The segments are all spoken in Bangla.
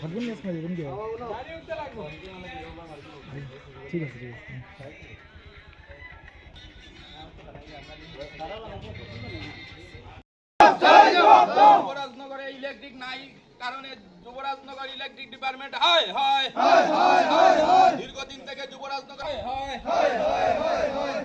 থাকবেন না আজকে যাবেন কি ঠিক আছে ঠিক আছে। যুবরাজনগরে ইলেকট্রিক নাই কারণে যুবরাজনগর ইলেকট্রিক ডিপার্টমেন্ট হয় হয় দীর্ঘদিন থেকে যুবরাজনগর হয় হয়।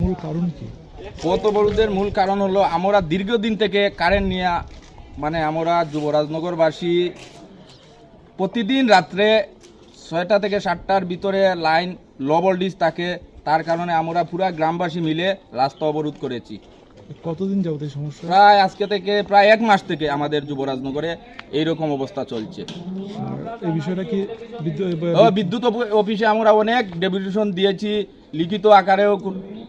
মূল কারণ কি? পথবরোধের মূল কারণ হলো আমরা দীর্ঘদিন থেকে কারেন্ট নিয়ে মানে আমরা যুবরাজনগরবাসী প্রতিদিন রাত্রে ছয়টা থেকে সাতটার ভিতরে লাইন লো ভোল্টেজ থাকে তার কারণে আমরা পুরা গ্রামবাসী মিলে রাস্তা অবরোধ করেছি। কতদিন যাবত এই সমস্যা? প্রায় আজকে থেকে প্রায় এক মাস থেকে আমাদের যুবরাজনগরে এইরকম অবস্থা চলছে। এই বিষয়টা কি বিদ্যুৎ অফিসে আমরা অনেক ডেপুটেশন দিয়েছি লিখিত আকারেও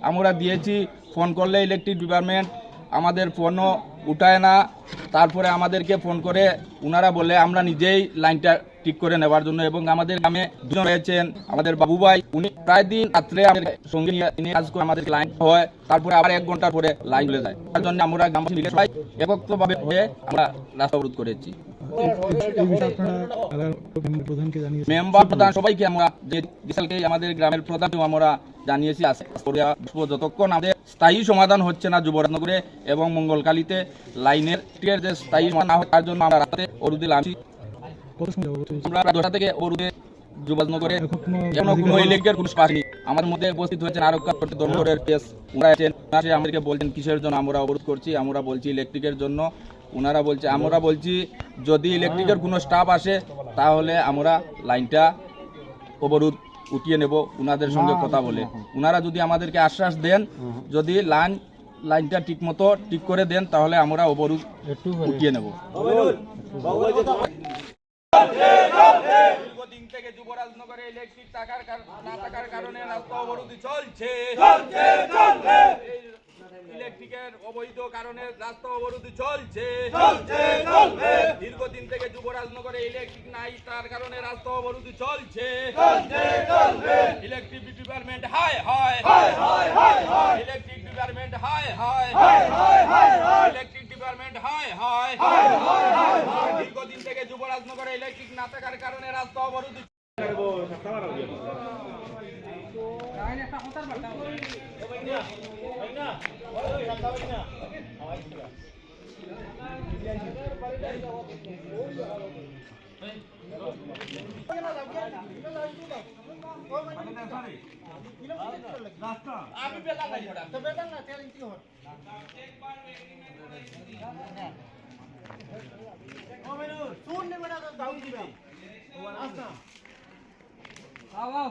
আমরা দিয়েছি, ফোন করলে ইলেকট্রিক ডিপার্টমেন্ট আমাদের ফোনও উঠায় না। তারপরে আমাদেরকে ফোন করে ওনারা বলে, আমরা নিজেই লাইনটা ঠিক করে নেওয়ার জন্য। এবং আমাদের গ্রামে দুজন রয়েছেন, আমাদের বাবু ভাই। উনি প্রায় দিন রাত্রে আমাদের সঙ্গে নিয়ে কাজ করে আমাদের লাইন হয়। তারপরে আবার এক ঘণ্টা পরে লাইন চলে যায়। তার জন্য আমরা গ্রামবাসী সবাই একত্রভাবে হয়ে আমরা রাস্তা অবরোধ করেছি। মেম্বার প্রধান সবাইকে আমরা যে বিশালকে আমাদের গ্রামের প্রধানকেও আমরা জানিয়েছি আছে যতক্ষণ আমাদের স্থায়ী সমাধান হচ্ছে না যুবরাজনগরে এবং মঙ্গলকালীতে লাইনের যে স্থায়ী সমাধান তার জন্য আমরা রাতে অরুদে থেকে অরুদে যুবরাজনগরে কোনো কোনো আমার মধ্যে উপস্থিত হয়েছেন আরও কেস ওনারা আছেন আমাদেরকে বলছেন, কিসের জন্য আমরা অবরোধ করছি? আমরা বলছি ইলেকট্রিকের জন্য ওনারা বলছে আমরা বলছি যদি ইলেকট্রিকের কোনো স্টাফ আসে তাহলে আমরা লাইনটা অবরোধ উঠিয়ে নেব ওনাদের সঙ্গে কথা বলে। ওনারা যদি আমাদেরকে আশ্বাস দেন যদি লাইন লাইনটা ঠিক মতো ঠিক করে দেন তাহলে আমরা অবরোধ উঠিয়ে নেব। দীর্ঘদিন থেকে যুবরাজনগরে ইলেকট্রিক টাকার না থাকার কারণে রাস্তা অবরোধ চলছে। ইলেকট্রিকের অবৈধ কারণে রাস্তা অবরোধ চলছে। দীর্ঘদিন থেকে যুবরাজনগরে ইলেকট্রিক নাই তার কারণে রাস্তা অবরোধ চলছে। ইলেকট্রিক ডিপার্টমেন্ট হায় হায়। ইলেকট্রিক ডিপার্টমেন্ট হায় হায়। ইলেকট্রিক ডিপার্টমেন্ট হায় হায়। দীর্ঘদিন থেকে যুবরাজনগরে ইলেকট্রিক না থাকার কারণে রাস্তা অবরোধ আমি বেলা নাই তো বেলা না তেল কি হয় ও মেনু শুন নে বেটা দাও দিবে আচ্ছা আও আও